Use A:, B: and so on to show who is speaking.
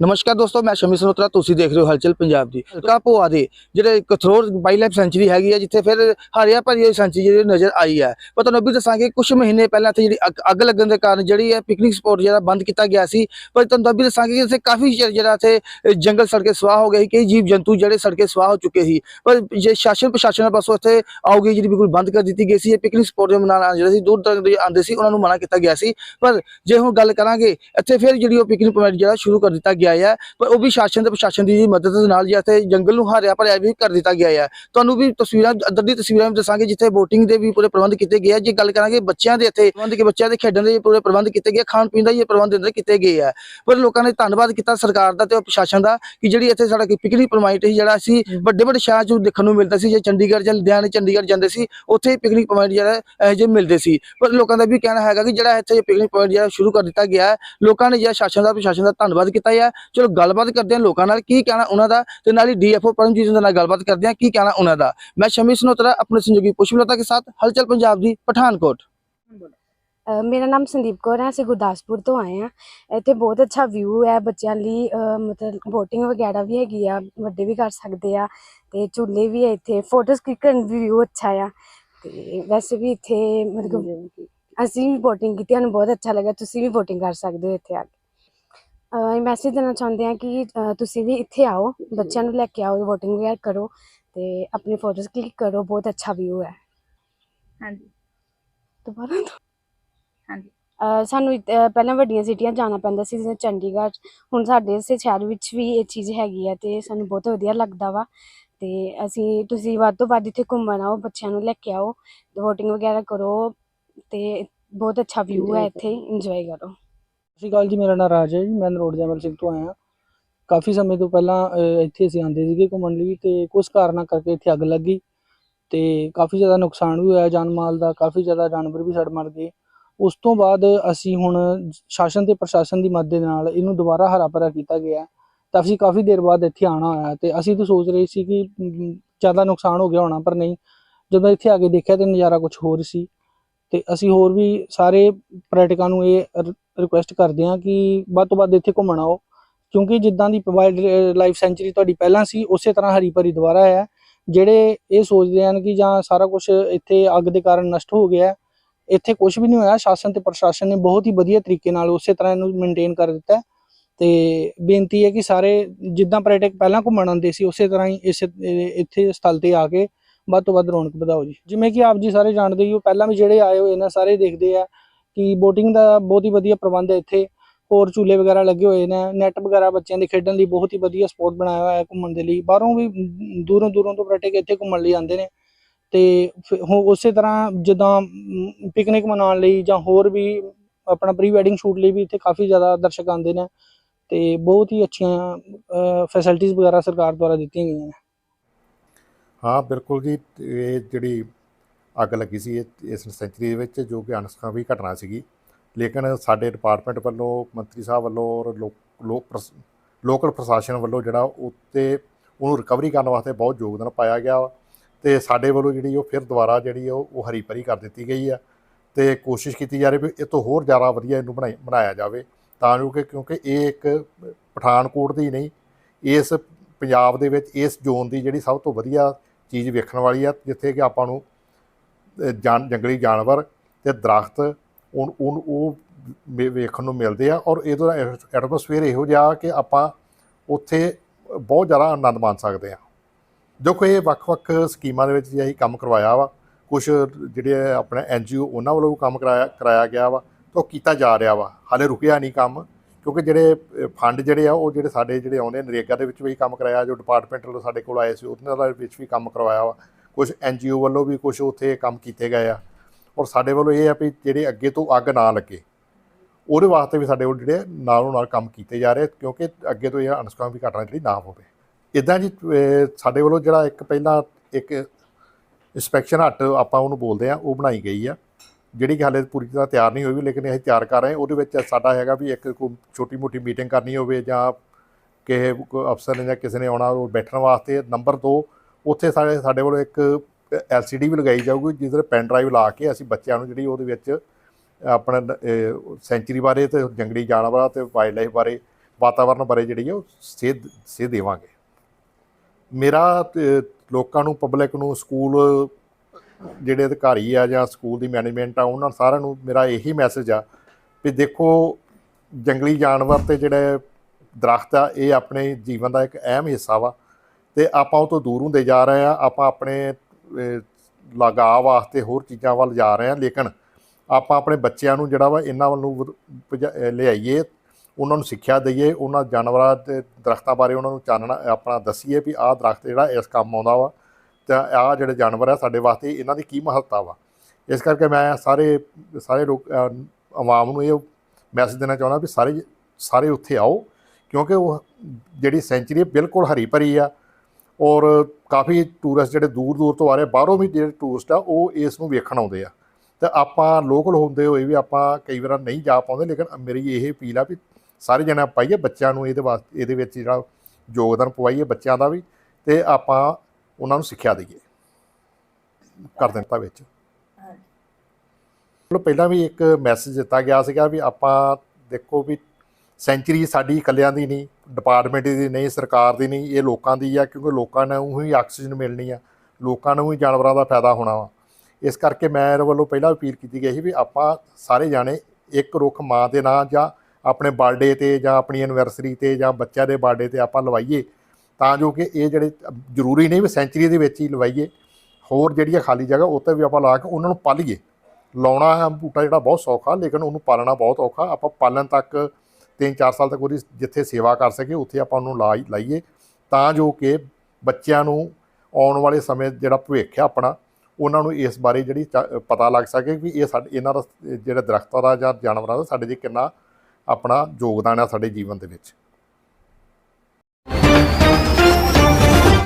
A: ਨਮਸਕਾਰ ਦੋਸਤੋ ਮੈਂ ਸ਼ਮੀ ਸਨੋਤਰਾ ਤੁਸੀਂ ਦੇਖ ਰਹੇ ਹੋ ਹਲਚਲ ਪੰਜਾਬ ਦੀ ਹਲਕਾ ਭੋਆ ਦੇ ਜਿਹੜੇ ਕਥਰੋਰ ਵਾਈਲਡ ਸੈਂਚੁਰੀ ਹੈਗੀ ਹੈ ਜਿੱਥੇ ਫਿਰ ਹਰਿਆ ਭਰੀ ਸੈਂਚੁਰੀ ਜਿਹੜੀ ਨਜ਼ਰ ਆਈ ਹੈ ਪਰ ਤੁਹਾਨੂੰ ਵੀ ਦੱਸਾਂਗੇ ਕੁਝ ਮਹੀਨੇ ਪਹਿਲਾਂ ਇੱਥੇ ਜਿਹੜੀ ਅੱਗ- ਲੱਗਣ ਦੇ ਕਾਰਨ ਜਿਹੜੀ ਹੈ ਪਿਕਨਿਕ ਸਪੌਟ ਜਿਹੜਾ ਬੰਦ ਕੀਤਾ ਗਿਆ ਸੀ ਪਰ ਤੁਹਾਨੂੰ ਵੀ ਦੱਸਾਂਗੇ ਕਿ ਇੱਥੇ ਕਾਫੀ ਜਿਹੜਾ ਇੱਥੇ ਜੰਗਲ ਸੜ ਕੇ ਸਵਾਹ ਹੋ ਗਏ ਸੀ ਕਈ ਜੀਵ ਜੰਤੂ ਜਿਹੜੇ ਸੜ ਕੇ ਸਵਾਹ ਹੋ ਚੁੱਕੇ ਸੀ। ਪਰ ਜੇ ਸ਼ਾਸਨ ਪ੍ਰਸ਼ਾਸਨ ਪਾਸੋਂ ਇੱਥੇ ਆਉਗੀ ਜਿਹੜੀ ਬਿਲਕੁਲ ਬੰਦ ਕਰ ਦਿੱਤੀ ਗਈ ਸੀ ਇਹ ਪਿਕਨਿਕ ਸਪੌਟ ਦੇ ਮਨਾਉਣ ਜਿਹੜੇ ਸੀ ਦੂਰ ਤੱਕ ਦੇ ਆਉਂਦੇ ਸੀ ਉਹਨਾਂ ਨੂੰ ਮਨਾ ਕੀਤਾ ਗਿਆ ਸੀ। ਪਰ ਜੇ ਹੁਣ ਗੱਲ ਕਰਾਂਗੇ ਇੱਥੇ ਫਿਰ ਜਿਹੜੀ ਉਹ ਪਿਕਨਿਕ ਜਿਹੜਾ ਸ਼ੁਰੂ ਕਰ ਦਿੱਤਾ ਗਿਆ ਹੈ ਪਰ ਉਹ ਵੀ ਸ਼ਾਸਨ ਤੇ ਪ੍ਰਸ਼ਾਸਨ ਦੀ ਮਦਦ ਨਾਲ ਇੱਥੇ ਜੰਗਲ ਨੂੰ ਹਾਰਿਆ ਭਰਿਆ ਵੀ ਕਰ ਦਿੱਤਾ ਗਿਆ ਹੈ ਤੁਹਾਨੂੰ ਵੀ ਤਸਵੀਰਾਂ ਅੰਦਰ ਦੀ ਤਸਵੀਰਾਂ ਵੀ ਦੱਸਾਂਗੇ ਜਿੱਥੇ VOTING ਦੇ ਵੀ ਪੂਰੇ ਪ੍ਰਬੰਧ ਕੀਤੇ ਗਏ ਆ। ਜੇ ਗੱਲ ਕਰਾਂਗੇ ਬੱਚਿਆਂ ਦੇ ਇੱਥੇ ਪ੍ਰਬੰਧ ਕੇ ਬੱਚਿਆਂ ਦੇ ਖੇਡਣ ਦੇ ਪੂਰੇ ਪ੍ਰਬੰਧ ਕੀਤੇ ਗਏ ਖਾਣ ਪੀਣ ਦਾ ਇਹ ਪ੍ਰਬੰਧ ਅੰਦਰ ਕੀਤੇ ਗਏ ਆ। ਪਰ ਲੋਕਾਂ ਨੇ ਧੰਨਵਾਦ ਕੀਤਾ ਸਰਕਾਰ ਦਾ ਤੇ ਪ੍ਰਸ਼ਾਸਨ ਦਾ ਕਿ ਜਿਹੜੀ ਇੱਥੇ ਸਾਡਾ ਪਿਕਨਿਕ ਪੁਆਇੰਟ ਸੀ ਜਿਹੜਾ ਸੀ ਵੱਡੇ ਵੱਡੇ ਸ਼ਹਿਰਾਂ 'ਚ ਦੇਖਣ ਨੂੰ ਮਿਲਦਾ ਸੀ ਜੇ ਚੰਡੀਗੜ੍ਹ ਜਾਂ ਲੁਧਿਆਣੇ ਚੰਡੀਗੜ੍ਹ ਜਾਂਦੇ ਸੀ ਉੱਥੇ ਪਿਕਨਿਕ ਪੁਆਇੰਟ ਜਿਹੜਾ ਇਹੋ ਜਿਹੇ ਮਿਲਦੇ ਸੀ। ਪਰ ਲੋਕਾਂ ਦਾ ਵੀ ਕਹਿਣਾ ਹੈਗਾ ਕਿ ਜਿਹੜਾ ਇੱਥੇ ਪਿਕਨਿਕ ਪੁਆਇੰਟ ਜਿਹੜਾ ਸ਼ੁਰੂ ਕਰ ਦਿੱਤਾ ਗਿਆ ਹੈ ਲੋਕਾਂ ਨੇ ਜਿਹੜਾ ਸ਼ਾਸਨ ਦਾ ਪ੍ਰਸ਼ਾਸਨ ਦਾ ਧੰਨਵਾਦ ਕੀਤਾ ਹੈ ਚਲੋ ਗੱਲਬਾਤ ਕਰਦੇ ਹਾਂ ਲੋਕਾਂ ਨਾਲ ਕੀ ਕਹਿਣਾ ਉਹਨਾਂ ਦਾ ਤੇ ਨਾਲ ਹੀ ਡੀਐਫਓ ਪਰਮਜੀਤ ਦੇ ਨਾਲ ਗੱਲਬਾਤ ਕਰਦੇ ਹਾਂ ਕੀ ਕਹਿਣਾ ਉਹਨਾਂ ਦਾ। ਮੈਂ ਸ਼ਮੀ ਸਨੋਤਰਾ ਆਪਣੇ ਸੰਯੋਗੀ ਪੁਸ਼ਪਲਤਾ ਕੇ ਸਾਥ ਹਲਚਲ ਪੰਜਾਬ ਦੀ ਪਠਾਨਕੋਟ।
B: ਮੇਰਾ ਨਾਮ ਸੰਦੀਪ ਕੌਰ ਹੈ ਅਸੀਂ ਗੁਰਦਾਸਪੁਰ ਤੋਂ ਆਏ ਹਾਂ। ਇੱਥੇ ਬਹੁਤ ਅੱਛਾ ਵਿਊ ਹੈ ਬੱਚਿਆਂ ਲਈ ਮਤਲਬ ਬੋਟਿੰਗ ਵਗੈਰਾ ਵੀ ਹੈਗੀ ਆ ਵੱਡੇ ਵੀ ਕਰ ਸਕਦੇ ਆ ਤੇ ਝੂਲੇ ਵੀ ਹੈ ਇੱਥੇ ਫੋਟੋਸ ਕਲਿੱਕ ਕਰਨ ਵੀ ਵਿਊ ਅੱਛਾ ਆ। ਤੇ ਵੈਸੇ ਵੀ ਇੱਥੇ ਮਤਲਬ ਅਸੀਂ ਵੀ ਬੋਟਿੰਗ ਕੀਤੀ ਸਾਨੂੰ ਬਹੁਤ ਅੱਛਾ ਲੱਗਾ ਤੁਸੀਂ ਵੀ ਬੋਟਿੰਗ ਕਰ ਸਕਦੇ ਹੋ ਇੱਥੇ ਆ ਕੇ। ਅ ਮੈਸੇਜ ਦੇਣਾ ਚਾਹੁੰਦੇ ਹਾਂ ਕਿ ਤੁਸੀਂ ਵੀ ਇੱਥੇ ਆਓ ਬੱਚਿਆਂ ਨੂੰ ਲੈ ਕੇ ਆਓ ਬੋਟਿੰਗ ਵਗੈਰਾ ਕਰੋ ਤੇ ਆਪਣੀ ਫੋਟੋਸ ਕਲਿੱਕ ਕਰੋ ਬਹੁਤ ਅੱਛਾ ਵਿਊ ਹੈ।
C: ਹਾਂਜੀ।
B: ਦੁਬਾਰਾ
C: ਹਾਂਜੀ।
B: ਸਾਨੂੰ ਪਹਿਲਾਂ ਵੱਡੀਆਂ ਸਿਟੀਆਂ ਜਾਣਾ ਪੈਂਦਾ ਸੀ ਜਿਵੇਂ ਚੰਡੀਗੜ੍ਹ ਹੁਣ ਸਾਡੇ ਇਸੇ ਸ਼ਹਿਰ ਵਿੱਚ ਵੀ ਇਹ ਚੀਜ਼ ਹੈਗੀ ਆ ਤੇ ਸਾਨੂੰ ਬਹੁਤ ਵਧੀਆ ਲੱਗਦਾ ਵਾ। ਤੇ ਅਸੀਂ ਤੁਸੀਂ ਵੱਧ ਤੋਂ ਵੱਧ ਇੱਥੇ ਘੁੰਮਣ ਆਓ ਬੱਚਿਆਂ ਨੂੰ ਲੈ ਕੇ ਆਓ ਵੋਟਿੰਗ ਵਗੈਰਾ ਕਰੋ ਤੇ ਬਹੁਤ ਅੱਛਾ ਵਿਊ ਹੈ ਇੱਥੇ ਇੰਜੋਏ ਕਰੋ।
D: ਸਤਿ ਸ਼੍ਰੀ ਅਕਾਲ ਜੀ, ਮੇਰਾ ਨਾਮ ਰਾਜ ਹੈ ਜੀ, ਮੈਂ ਨਰੋੜ ਜਮਲ ਸਿੰਘ ਤੋਂ ਆਇਆ ਕਾਫੀ ਸਮੇਂ ਤੋਂ ਪਹਿਲਾਂ ਇੱਥੇ ਅਸੀਂ ਆਂਦੇ ਸੀਗੇ ਘੁੰਮਣ ਲਈ ਤੇ ਕੁਝ ਕਾਰਨਾਂ ਕਰਕੇ ਇੱਥੇ ਅੱਗ ਲੱਗ ਗਈ ਤੇ ਕਾਫੀ ਜ਼ਿਆਦਾ ਨੁਕਸਾਨ ਵੀ ਹੋਇਆ ਜਾਨ ਮਾਲ ਦਾ, ਕਾਫੀ ਜ਼ਿਆਦਾ ਜਾਨਵਰ ਵੀ ਸੜ ਮਰ ਗਏ। ਉਸ ਤੋਂ ਬਾਅਦ ਅਸੀਂ ਹੁਣ ਸ਼ਾਸਨ ਤੇ ਪ੍ਰਸ਼ਾਸਨ ਦੀ ਮਦਦ ਨਾਲ ਇਹਨੂੰ ਦੁਬਾਰਾ ਹਰਾ ਭਰਾ ਕੀਤਾ ਗਿਆ ਤਾਂ ਅਸੀਂ ਕਾਫੀ ਦੇਰ ਬਾਅਦ ਇੱਥੇ ਆਣਾ ਹੋਇਆ ਤੇ ਅਸੀਂ ਤਾਂ ਸੋਚ ਰਹੇ ਸੀ ਕਿ ਜ਼ਿਆਦਾ ਨੁਕਸਾਨ ਹੋ ਗਿਆ ਹੋਣਾ ਪਰ ਨਹੀਂ। ਜਦੋਂ ਇੱਥੇ ਆ ਕੇ ਦੇਖਿਆ ਤੇ ਨਜ਼ਾਰਾ ਕੁਝ ਹੋਰ ਸੀ। ਤੇ ਅਸੀਂ ਹੋਰ ਵੀ ਸਾਰੇ ਪਰਯਟਕਾਂ ਨੂੰ ਇਹ ਰਿਕੁਐਸਟ ਕਰਦੇ ਹਾਂ ਕਿ ਵੱਧ ਤੋਂ ਵੱਧ ਇੱਥੇ ਘੁੰਮਣ ਆਓ। ਕਿਉਂਕਿ ਜਿੱਦਾਂ ਦੀ ਵਾਈਲਡ ਲਾਈਫ ਸੈਂਚੁਰੀ ਤੁਹਾਡੀ ਪਹਿਲਾਂ ਸੀ, ਉਸੇ ਤਰ੍ਹਾਂ ਹਰੀ ਭਰੀ ਦੁਬਾਰਾ ਹੈ। ਜਿਹੜੇ ਇਹ ਸੋਚਦੇ ਹਨ ਕਿ ਜਾਂ ਸਾਰਾ ਕੁਝ ਇੱਥੇ ਅੱਗ ਦੇ ਕਾਰਨ ਨਸ਼ਟ ਹੋ ਗਿਆ ਇੱਥੇ ਕੁਝ ਵੀ ਨਹੀਂ ਹੋਇਆ। ਸ਼ਾਸਨ ਤੇ ਪ੍ਰਸ਼ਾਸਨ ਨੇ ਬਹੁਤ ਹੀ ਵਧੀਆ ਤਰੀਕੇ ਨਾਲ ਉਸੇ ਤਰ੍ਹਾਂ ਇਹਨੂੰ ਮੇਨਟੇਨ ਕਰ ਦਿੱਤਾ ਹੈ। ਤੇ ਬੇਨਤੀ ਹੈ ਕਿ ਸਾਰੇ ਜਿੱਦਾਂ ਪਰਯਟਕ ਪਹਿਲਾਂ ਘੁੰਮਣ ਆਉਂਦੇ ਸੀ, ਉਸੇ ਤਰ੍ਹਾਂ ਹੀ ਇਸ ਇੱਥੇ ਸਥਲ ਤੇ ਆ ਕੇ ਵੱਧ ਤੋਂ ਵੱਧ ਰੌਣਕ ਵਧਾਓ ਜੀ। ਜਿਵੇਂ ਕਿ ਆਪ ਜੀ ਸਾਰੇ ਜਾਣਦੇ ਹੀ ਹੋ, ਪਹਿਲਾਂ ਵੀ ਜਿਹੜੇ ਆਏ ਹੋਏ ਨੇ, ਸਾਰੇ ਦੇਖਦੇ ਆ ਕਿ ਬੋਟਿੰਗ ਦਾ ਬਹੁਤ ਹੀ ਵਧੀਆ ਪ੍ਰਬੰਧ ਹੈ ਇੱਥੇ। ਹੋਰ ਝੂਲੇ ਵਗੈਰਾ ਲੱਗੇ ਹੋਏ ਨੇ ਨੈਟ ਵਗੈਰਾ ਬੱਚਿਆਂ ਦੇ ਖੇਡਣ ਲਈ ਬਹੁਤ ਹੀ ਵਧੀਆ ਸਪੋਰਟ ਬਣਾਇਆ ਹੋਇਆ ਹੈ ਘੁੰਮਣ ਦੇ ਲਈ। ਬਾਹਰੋਂ ਵੀ ਦੂਰੋਂ ਦੂਰੋਂ ਤੋਂ ਪਰਯਟਕ ਇੱਥੇ ਘੁੰਮਣ ਲਈ ਆਉਂਦੇ ਨੇ। ਤੇ ਫਿਰ ਉਸੇ ਤਰ੍ਹਾਂ ਜਿੱਦਾਂ ਪਿਕਨਿਕ ਮਨਾਉਣ ਲਈ ਜਾਂ ਹੋਰ ਵੀ ਆਪਣਾ ਪ੍ਰੀ ਵੈਡਿੰਗ ਸ਼ੂਟ ਲਈ ਵੀ ਇੱਥੇ ਕਾਫੀ ਜ਼ਿਆਦਾ ਦਰਸ਼ਕ ਆਉਂਦੇ ਨੇ। ਤੇ ਬਹੁਤ ਹੀ ਅੱਛੀਆਂ ਫੈਸਿਲਿਟੀਆਂ ਵਗੈਰਾ ਸਰਕਾਰ ਦੁਆਰਾ ਦਿੱਤੀਆਂ ਗਈਆਂ ਨੇ।
E: ਹਾਂ, ਬਿਲਕੁਲ ਜੀ। ਇਹ ਜਿਹੜੀ ਅੱਗ ਲੱਗੀ ਸੀ ਇਹ, ਇਸ ਸੈਂਚਰੀ ਦੇ ਵਿੱਚ ਜੋ ਕਿ ਅਨਸਖਾਵੀ ਘਟਨਾ ਸੀਗੀ। ਲੇਕਿਨ ਸਾਡੇ ਡਿਪਾਰਟਮੈਂਟ ਵੱਲੋਂ, ਮੰਤਰੀ ਸਾਹਿਬ ਵੱਲੋਂ ਔਰ ਲੋਕ ਪ੍ਰਸ- ਲੋਕਲ ਪ੍ਰਸ਼ਾਸਨ ਵੱਲੋਂ ਜਿਹੜਾ ਉੱਤੇ ਉਹਨੂੰ ਰਿਕਵਰੀ ਕਰਨ ਵਾਸਤੇ ਬਹੁਤ ਯੋਗਦਾਨ ਪਾਇਆ ਗਿਆ ਵਾ। ਤੇ ਸਾਡੇ ਵੱਲੋਂ ਜਿਹੜੀ ਉਹ ਫਿਰ ਦੁਬਾਰਾ ਜਿਹੜੀ ਉਹ ਉਹ ਹਰੀ ਭਰੀ ਕਰ ਦਿੱਤੀ ਗਈ ਆ। ਤੇ ਕੋਸ਼ਿਸ਼ ਕੀਤੀ ਜਾ ਰਹੀ ਵੀ ਇਹ ਤੋਂ ਹੋਰ ਜ਼ਿਆਦਾ ਵਧੀਆ ਇਹਨੂੰ ਬਣਾਈ, ਬਣਾਇਆ ਜਾਵੇ। ਤਾਂ ਜੋ ਕਿ ਕਿਉਂਕਿ ਇਹ ਇੱਕ ਪਠਾਨਕੋਟ ਦੀ ਨਹੀਂ, ਇਸ ਪੰਜਾਬ ਦੇ ਵਿੱਚ ਇਸ ਜ਼ੋਨ ਦੀ ਜਿਹੜੀ ਸਭ ਤੋਂ ਵਧੀਆ ਚੀਜ਼ ਵੇਖਣ ਵਾਲੀ ਆ, ਜਿੱਥੇ ਕਿ ਆਪਾਂ ਨੂੰ ਜਾਨ, ਜੰਗਲੀ ਜਾਨਵਰ ਤੇ ਦਰਖਤ, ਉਹ ਉਹ ਉਹ ਵੇਖਣ ਨੂੰ ਮਿਲਦੇ ਆ ਔਰ ਇਹਦਾ ਐਟਮੋਸਫੇਅਰ ਇਹੋ ਜਿਹਾ ਕਿ ਆਪਾਂ ਉੱਥੇ ਬਹੁਤ ਜ਼ਿਆਦਾ ਆਨੰਦ ਮਾਣ ਸਕਦੇ ਆ। ਦੇਖੋ, ਇਹ ਵੱਖ-ਵੱਖ ਸਕੀਮਾਂ ਦੇ ਵਿੱਚ ਜੇ ਅਸੀਂ ਕੰਮ ਕਰਵਾਇਆ ਵਾ। ਕੁਝ ਜਿਹੜੇ ਆਪਣੇ ਐਨਜੀਓ ਉਹਨਾਂ ਵੱਲੋਂ ਵੀ ਕੰਮ ਕਰਾਇਆ ਕਰਾਇਆ ਗਿਆ ਵਾ, ਤਾਂ ਉਹ ਕੀਤਾ ਜਾ ਰਿਹਾ ਵਾ। ਹਾਲੇ ਰੁਕਿਆ ਨਹੀਂ ਕੰਮ। ਕਿਉਂਕਿ ਜਿਹੜੇ ਫੰਡ ਜਿਹੜੇ ਆ, ਉਹ ਜਿਹੜੇ ਸਾਡੇ ਜਿਹੜੇ ਆਉਂਦੇ ਨਰੇਗਾ ਦੇ ਵਿੱਚ ਵੀ ਕੰਮ ਕਰਾਇਆ, ਜੋ ਡਿਪਾਰਟਮੈਂਟ ਵੱਲੋਂ ਸਾਡੇ ਕੋਲ ਆਏ ਸੀ, ਉਹਨਾਂ ਦੇ ਵਿੱਚ ਵੀ ਕੰਮ ਕਰਵਾਇਆ ਵਾ। ਕੁਝ ਐਨਜੀਓ ਵੱਲੋਂ ਵੀ ਕੁਝ ਉੱਥੇ ਕੰਮ ਕੀਤੇ ਗਏ ਆ। ਔਰ ਸਾਡੇ ਵੱਲੋਂ ਇਹ ਆ ਵੀ ਜਿਹੜੇ ਅੱਗੇ ਤੋਂ ਅੱਗ ਨਾ ਲੱਗੇ, ਉਹਦੇ ਵਾਸਤੇ ਵੀ ਸਾਡੇ ਕੋਲ ਜਿਹੜੇ ਨਾਲੋਂ ਨਾਲ ਕੰਮ ਕੀਤੇ ਜਾ ਰਹੇ ਕਿਉਂਕਿ ਅੱਗੇ ਤੋਂ ਇਹ ਅਨਸਕਾਮ ਘਟਨਾ ਜਿਹੜੀ ਨਾ ਹੋਵੇ। ਇਦਾਂ ਜੀ ਸਾਡੇ ਵੱਲੋਂ ਜਿਹੜਾ ਇੱਕ ਪਹਿਲਾਂ ਇੱਕ ਇਨਸਪੈਕਸ਼ਨ ਹੱਟ ਆਪਾਂ ਉਹਨੂੰ ਬੋਲਦੇ ਆ, ਉਹ ਬਣਾਈ ਗਈ ਆ। ਜਿਹੜੀ ਕਿ ਹਾਲੇ ਪੂਰੀ ਤਰ੍ਹਾਂ ਤਿਆਰ ਨਹੀਂ ਹੋਈ ਵੀ, ਲੇਕਿਨ ਅਸੀਂ ਤਿਆਰ ਕਰ ਰਹੇ ਉਹਦੇ ਵਿੱਚ ਸਾਡਾ ਹੈਗਾ ਵੀ ਇੱਕ ਛੋਟੀ ਮੋਟੀ ਮੀਟਿੰਗ ਕਰਨੀ ਹੋਵੇ ਜਾਂ ਕਿਸੇ ਅਫਸਰ ਨੇ ਜਾਂ ਕਿਸੇ ਨੇ ਆਉਣਾ ਉਹ ਬੈਠਣ ਵਾਸਤੇ, ਨੰਬਰ 2 ਉੱਥੇ ਸਾਡੇ ਸਾਡੇ ਕੋਲ ਇੱਕ ਐਲਸੀਡੀ ਵੀ ਲਗਾਈ ਜਾਊਗੀ ਜਿਸ ਦੇ ਪੈਨ ਡਰਾਈਵ ਲਾ ਕੇ ਅਸੀਂ ਬੱਚਿਆਂ ਨੂੰ ਜਿਹੜੀ ਉਹਦੇ ਵਿੱਚ ਆਪਣਾ ਸੈਂਚਰੀ ਬਾਰੇ ਤੇ ਜੰਗਲੀ ਜਾਨਵਰਾਂ ਤੇ ਵਾਈਲਡ ਲਾਈਫ ਬਾਰੇ, ਵਾਤਾਵਰਨ ਬਾਰੇ ਜਿਹੜੀ ਹੈ ਉਹ ਸੇਧ ਸੇਧ ਦੇਵਾਂਗੇ। ਮੇਰਾ ਲੋਕਾਂ ਨੂੰ, ਪਬਲਿਕ ਨੂੰ, ਸਕੂਲ ਜਿਹੜੇ ਅਧਿਕਾਰੀ ਆ ਜਾਂ ਸਕੂਲ ਦੀ ਮੈਨੇਜਮੈਂਟ ਆ, ਉਹਨਾਂ ਸਾਰਿਆਂ ਨੂੰ ਮੇਰਾ ਇਹੀ ਮੈਸੇਜ ਆ ਵੀ ਦੇਖੋ, ਜੰਗਲੀ ਜਾਨਵਰ ਤੇ ਜਿਹੜੇ ਦਰਖਤ ਆ, ਇਹ ਆਪਣੇ ਜੀਵਨ ਦਾ ਇੱਕ ਅਹਿਮ ਹਿੱਸਾ ਵਾ ਤੇ ਆਪਾਂ ਉਹ ਤੋਂ ਦੂਰ ਹੁੰਦੇ ਜਾ ਰਹੇ ਆ, ਆਪਾਂ ਆਪਣੇ ਲਗਾਅ ਵਾਸਤੇ ਹੋਰ ਚੀਜ਼ਾਂ ਵੱਲ ਜਾ ਰਹੇ ਆ, ਲੇਕਿਨ ਆਪਾਂ ਆਪਣੇ ਬੱਚਿਆਂ ਨੂੰ ਜਿਹੜਾ ਵਾ ਇਹਨਾਂ ਵੱਲ ਨੂੰ ਲਿਆਈਏ, ਉਹਨਾਂ ਨੂੰ ਸਿੱਖਿਆ ਦਈਏ, ਉਹਨਾਂ ਜਾਨਵਰਾਂ ਤੇ ਦਰਖਤਾਂ ਬਾਰੇ ਉਹਨਾਂ ਨੂੰ ਚਾਨਣਾ, ਆਪਣਾ ਦੱਸੀਏ ਵੀ ਆਹ ਦਰਖਤ ਜਿਹੜਾ ਇਸ ਕੰਮ ਆਉਂਦਾ ਵਾ ਤਾਂ ਆਹ ਜਿਹੜੇ ਜਾਨਵਰ ਆ ਸਾਡੇ ਵਾਸਤੇ ਇਹਨਾਂ ਦੀ ਕੀ ਮਹੱਤਤਾ ਵਾ। ਇਸ ਕਰਕੇ ਮੈਂ ਸਾਰੇ ਸਾਰੇ ਲੋਕ ਆਵਾਮ ਨੂੰ ਇਹ ਮੈਸੇਜ ਦੇਣਾ ਚਾਹੁੰਦਾ ਵੀ ਸਾਰੇ ਸਾਰੇ ਉੱਥੇ ਆਓ, ਕਿਉਂਕਿ ਉਹ ਜਿਹੜੀ ਸੈਂਚਰੀ ਬਿਲਕੁਲ ਹਰੀ ਭਰੀ ਆ ਔਰ ਕਾਫੀ ਟੂਰਿਸਟ ਜਿਹੜੇ ਦੂਰ ਦੂਰ ਤੋਂ ਆ ਰਹੇ ਬਾਹਰੋਂ ਵੀ ਜਿਹੜੇ ਟੂਰਿਸਟ ਆ, ਉਹ ਇਸ ਨੂੰ ਵੇਖਣ ਆਉਂਦੇ ਆ। ਤੇ ਆਪਾਂ ਲੋਕਲ ਹੁੰਦੇ ਹੋਏ ਵੀ ਆਪਾਂ ਕਈ ਵਾਰ ਨਹੀਂ ਜਾ ਪਾਉਂਦੇ, ਲੇਕਿਨ ਮੇਰੀ ਇਹ ਅਪੀਲ ਆ ਵੀ ਸਾਰੇ ਜਣੇ ਪਾਈਏ, ਬੱਚਿਆਂ ਨੂੰ ਇਹਦੇ ਵਾਸਤੇ ਇਹਦੇ ਵਿੱਚ ਜਿਹੜਾ ਯੋਗਦਾਨ ਪਵਾਈਏ ਬੱਚਿਆਂ ਦਾ ਵੀ, ਤੇ ਆਪਾਂ ਉਹਨਾਂ ਨੂੰ ਸਿੱਖਿਆ ਦਈਏ। ਕਰ ਦਿੱਤਾ ਵਿੱਚ। ਚਲੋ ਪਹਿਲਾਂ ਵੀ ਇੱਕ ਮੈਸੇਜ ਦਿੱਤਾ ਗਿਆ ਸੀਗਾ ਵੀ ਆਪਾਂ ਦੇਖੋ ਵੀ ਸੈਂਚਰੀ ਸਾਡੀ ਇਕੱਲਿਆਂ ਦੀ ਨਹੀਂ ਡਿਪਾਰਟਮੈਂਟ ਦੀ ਨਹੀਂ, ਸਰਕਾਰ ਦੀ ਨਹੀਂ, ਇਹ ਲੋਕਾਂ ਦੀ ਆ, ਕਿਉਂਕਿ ਲੋਕਾਂ ਨੂੰ ਹੀ ਆਕਸੀਜਨ ਮਿਲਣੀ ਆ। ਲੋਕਾਂ ਨੂੰ ਹੀ ਜਾਨਵਰਾਂ ਦਾ ਫਾਇਦਾ ਹੋਣਾ ਵਾ। ਇਸ ਕਰਕੇ ਮੈਂ ਇਹਦੇ ਵੱਲੋਂ ਪਹਿਲਾਂ ਅਪੀਲ ਕੀਤੀ ਗਈ ਸੀ ਵੀ ਆਪਾਂ ਸਾਰੇ ਜਾਣੇ ਇੱਕ ਰੁੱਖ ਮਾਂ ਦੇ ਨਾਂ ਜਾਂ ਆਪਣੇ ਬਰਥਡੇ ਤੇ ਜਾਂ ਆਪਣੀ ਐਨਵਰਸਰੀ ਤੇ ਜਾਂ ਬੱਚਿਆਂ ਦੇ ਬਰਥਡੇ ਤੇ ਆਪਾਂ ਲਵਾਈਏ। ਤਾਂ ਜੋ ਕਿ ਇਹ ਜਿਹੜੇ ਜ਼ਰੂਰੀ ਨਹੀਂ ਵੀ ਸੈਂਚਰੀ ਦੇ ਵਿੱਚ ਹੀ ਲਵਾਈਏ। ਹੋਰ ਜਿਹੜੀਆਂ ਖਾਲੀ ਜਗ੍ਹਾ ਉੱਤੇ ਵੀ ਆਪਾਂ ਲਾ ਕੇ ਉਹਨਾਂ ਨੂੰ ਪਾਲੀਏ। ਲਾਉਣਾ ਬੂਟਾ ਜਿਹੜਾ ਬਹੁਤ ਸੌਖਾ, ਲੇਕਿਨ ਉਹਨੂੰ ਪਾਲਣਾ ਬਹੁਤ ਔਖਾ। ਆਪਾਂ ਪਾਲਣ ਤੱਕ 3-4 ਸਾਲ ਤੱਕ ਉਹਦੀ ਜਿੱਥੇ ਸੇਵਾ ਕਰ ਸਕੇ, ਉੱਥੇ ਆਪਾਂ ਉਹਨੂੰ ਲਾ ਲਾਈਏ। ਤਾਂ ਜੋ ਕਿ ਬੱਚਿਆਂ ਨੂੰ ਆਉਣ ਵਾਲੇ ਸਮੇਂ ਜਿਹੜਾ ਭਵਿੱਖ ਹੈ ਆਪਣਾ, ਉਹਨਾਂ ਨੂੰ ਇਸ ਬਾਰੇ ਜਿਹੜੀ ਚ- ਪਤਾ ਲੱਗ ਸਕੇ ਵੀ ਇਹ ਸਾਡੇ, ਇਹਨਾਂ ਦਾ ਜਿਹੜੇ ਦਰਖਤਾਂ ਦਾ ਜਾਂ ਜਾਨਵਰਾਂ ਦਾ ਸਾਡੇ ਜੀ ਕਿੰਨਾ ਆਪਣਾ ਯੋਗਦਾਨ ਹੈ ਸਾਡੇ ਜੀਵਨ ਦੇ ਵਿੱਚ।